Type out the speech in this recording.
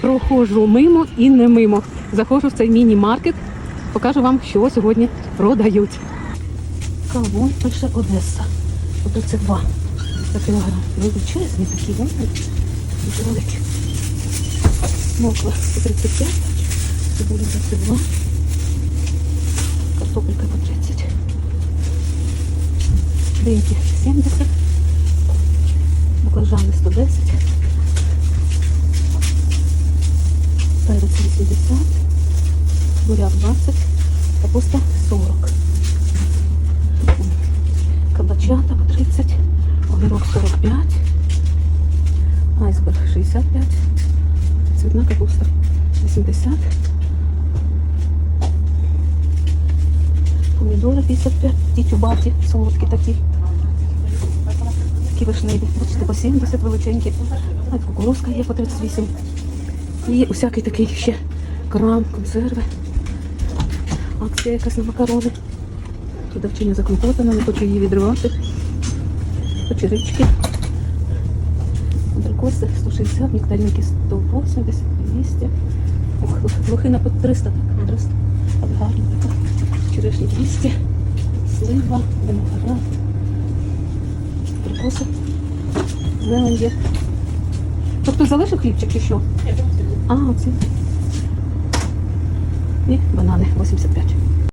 проходжу мимо і не мимо. Заходжу в цей міні-маркет, покажу вам, що сьогодні продають. Кавун пише Одеса. Ото це два за кілограм. Величезні такі, дуже великі. Моква по 35, цибуля 22, картопелька по 30, диньки 70, баклажани 110, перець 80, буряк 20, капуста 40, кабачата по 30, огірок 45, айсберг 65, цвітна капуста 80, помідори 55, ті тюбаті, солодкі такі. Такі вишневі, бачите, по 70 величенькі. Навіть кукурузка є по 38. І усякий такий ще крам, консерви. Акція якась на макарони. Продавчиня закомпотана, не хочу її відривати. Печерички. Абрикоси 160, нектаринки 180, 200. Ох, лохина по 300, так, 300. Але гарна така. Черешні 200. Слива, виноград. Абрикоси. Зелень є. Тобто залишив хлібчик чи що? А, оці. І банани 85.